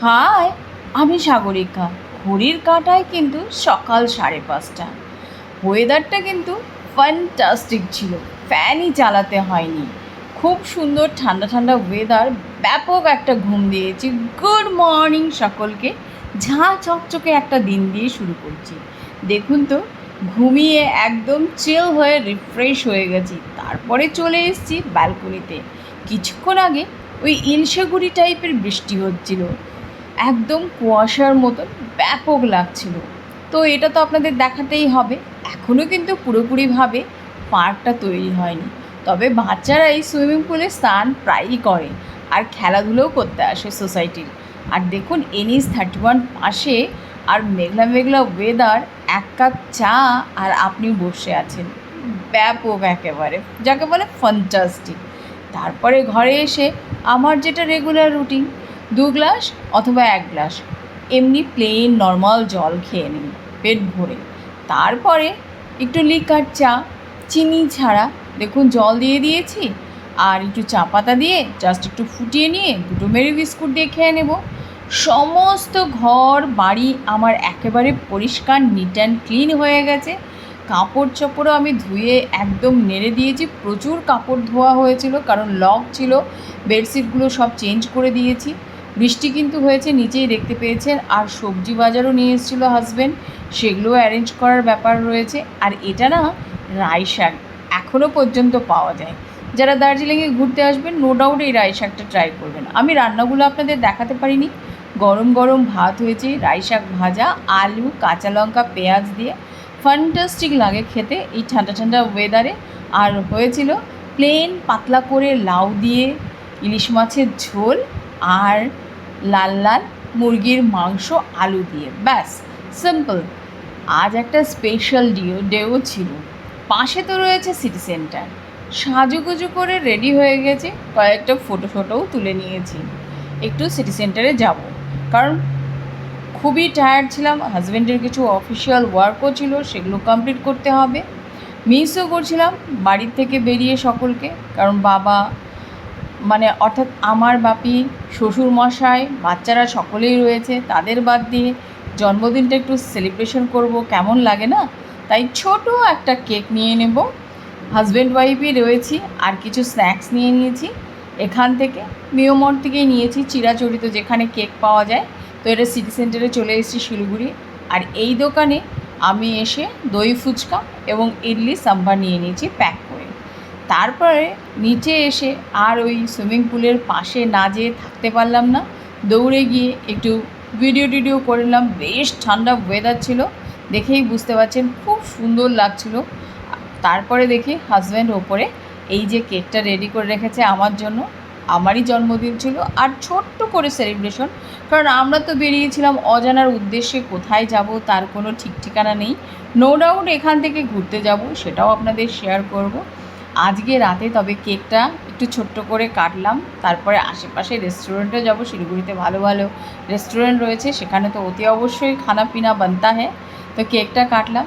High, আমি সাগরিকা। ঘড়ির কাঁটায় কিন্তু সকাল সাড়ে পাঁচটা। ওয়েদারটা কিন্তু ফ্যান্টাস্টিক ছিল। ফ্যানই চালাতে হয়নি। খুব সুন্দর ঠান্ডা ঠান্ডা ওয়েদার ব্যাপক একটা ঘুম দিয়েছি। গুড মর্নিং সকলকে। ঝাঁ চকচকে একটা দিন দিয়ে শুরু করছি। দেখুন তো, ঘুমিয়ে একদম চিল হয়ে রিফ্রেশ হয়ে গেছি। তারপরে চলে এসেছি ব্যালকনিতে কিছুক্ষণ আগে ওই ইলশেগুড়ি টাইপের বৃষ্টি হচ্ছিল। একদম কুয়াশার মতন ব্যাপক লাগছিল। তো এটা তো আপনাদের দেখাতেই হবে। এখনও কিন্তু পুরোপুরিভাবে পার্কটা তৈরি হয়নি। তবে বাচ্চারা এই সুইমিং পুলে স্নান প্রায়ই করে আর খেলাধুলোও করতে আসে সোসাইটির। আর দেখুন এনএস থার্টি ওয়ান পাশে আর মেঘলা মেঘলা ওয়েদার এক কাপ চা আর আপনি বসে আছেন। ব্যাপক একেবারে, যাকে বলে ফন্টাস্টিক তারপরে ঘরে এসে আমার যেটা রেগুলার রুটিন দু গ্লাস অথবা এক গ্লাস। এমনি প্লেন নর্মাল জল খেয়ে নিন, পেট ভরে। তারপরে একটু লিকার চা, চিনি ছাড়া। দেখুন, জল দিয়ে দিয়েছি। আর একটু চা পাতা দিয়ে জাস্ট একটু ফুটিয়ে নিয়ে দুটো মেরি বিস্কুট দিয়ে খেয়ে নেব। সমস্ত ঘর, বাড়ি আমার একেবারে পরিষ্কার নিট অ্যান্ড ক্লিন হয়ে গেছে। কাপড় চোপড়ও আমি ধুয়ে একদম নেড়ে দিয়েছি। প্রচুর কাপড় ধোয়া হয়েছিল, কারণ লক ছিল। বেডশিটগুলো সব চেঞ্জ করে দিয়েছি। বৃষ্টি কিন্তু হয়েছে নিচেই দেখতে পেয়েছেন। আর সবজি বাজারও নিয়ে এসেছিল হাজব্যান্ড সেগুলো অ্যারেঞ্জ করার ব্যাপার রয়েছে। আর এটা না রাই শাক এখনও পর্যন্ত পাওয়া যায়। যারা দার্জিলিংয়ে ঘুরতে আসবেন নো ডাউট এই রাই শাকটা ট্রাই করবেন। আমি রান্নাগুলো আপনাদের দেখাতে পারিনি। গরম গরম ভাত হয়েছে, রাই শাক ভাজা, আলু, কাঁচা লঙ্কা, পেঁয়াজ দিয়ে। ফ্যান্টাস্টিক লাগে খেতে এই ঠান্ডা ঠান্ডা ওয়েদারে আর হয়েছিল প্লেন পাতলা করে লাউ দিয়ে, ইলিশ মাছের ঝোল আর লাল লাল মুরগির মাংস, আলু দিয়ে। ব্যাস সিম্পল আজ একটা স্পেশাল ডিও ডেও ছিল। পাশে তো রয়েছে সিটি সেন্টার সাজুগুজু করে রেডি হয়ে গেছে, কয়েকটা ফটো ফটোও তুলে নিয়েছি। একটু সিটি সেন্টারে যাব। কারণ খুবই টায়ার্ড ছিলাম হাজব্যান্ডের কিছু অফিসিয়াল ওয়ার্কও ছিল, সেগুলো কমপ্লিট করতে হবে। মিসও করছিলাম, বাড়ির থেকে বেরিয়ে সকলকে, কারণ বাবা মানে অর্থাৎ আমার বাপি শ্বশুর মশাই বাচ্চারা সকলেই রয়েছে, তাদের বাদ দিয়ে জন্মদিনটা একটু সেলিব্রেশন করব, কেমন লাগে না? তাই ছোট একটা কেক নিয়ে নেব। হাজব্যান্ড ওয়াইফই রয়েছি, আর কিছু স্ন্যাক্স নিয়ে নিয়েছি। এখান থেকে মিওমর থেকেই নিয়েছি চিরাচরিত, যেখানে কেক পাওয়া যায়। তো এটা সিটি সেন্টারে চলে এসেছি শিলিগুড়ি। আর এই দোকানে আমি এসে দই ফুচকা এবং ইডলি সাম্বার নিয়ে নিয়েছি প্যাক তারপরে নিচে এসে আর ওই সুইমিং পুলের পাশে না যেয়ে থাকতে পারলাম না। দৌড়ে গিয়ে একটু ভিডিও টিডিও করলাম বেশ ঠান্ডা ওয়েদার ছিল। দেখেই বুঝতে পারছেন, খুব সুন্দর লাগছিল। তারপরে দেখি হাজব্যান্ড ওপরে এই যে কেকটা রেডি করে রেখেছে আমার জন্য। আমারই জন্মদিন ছিল আর ছোট্ট করে সেলিব্রেশন কারণ আমরা তো বেরিয়েছিলাম অজানার উদ্দেশ্যে কোথায় যাব তার কোনো ঠিক ঠিকানা নেই। নো ডাউট এখান থেকে ঘুরতে যাব, সেটাও আপনাদের শেয়ার করব। আজকে রাতে তবে কেকটা একটু ছোট্ট করে কাটলাম। তারপরে আশেপাশে রেস্টুরেন্টে যাব, শিলিগুড়িতে ভালো ভালো রেস্টুরেন্ট রয়েছে, সেখানে তো অতি অবশ্যই খানা পিনা বানতা হ্যাঁ তো কেকটা কাটলাম।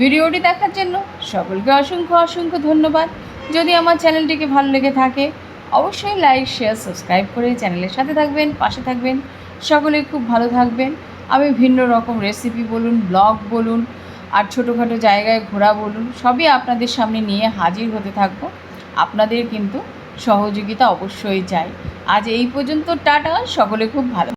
ভিডিওটি দেখার জন্য সকলকে অসংখ্য অসংখ্য ধন্যবাদ। যদি আমার চ্যানেলটিকে ভালো লেগে থাকে, অবশ্যই লাইক শেয়ার সাবস্ক্রাইব করে চ্যানেলের সাথে থাকবেন, পাশে থাকবেন। সকলে খুব ভালো থাকবেন। আমি ভিন্ন রকম রেসিপি বলুন ব্লগ বলুন আর ছোটোখাটো জায়গায় ঘোরা বলুন, সবই আপনাদের সামনে নিয়ে হাজির হতে থাকব। আপনাদের কিন্তু সহযোগিতা অবশ্যই চাই। আজ এই পর্যন্ত, টাটা, সকলে খুব ভালো।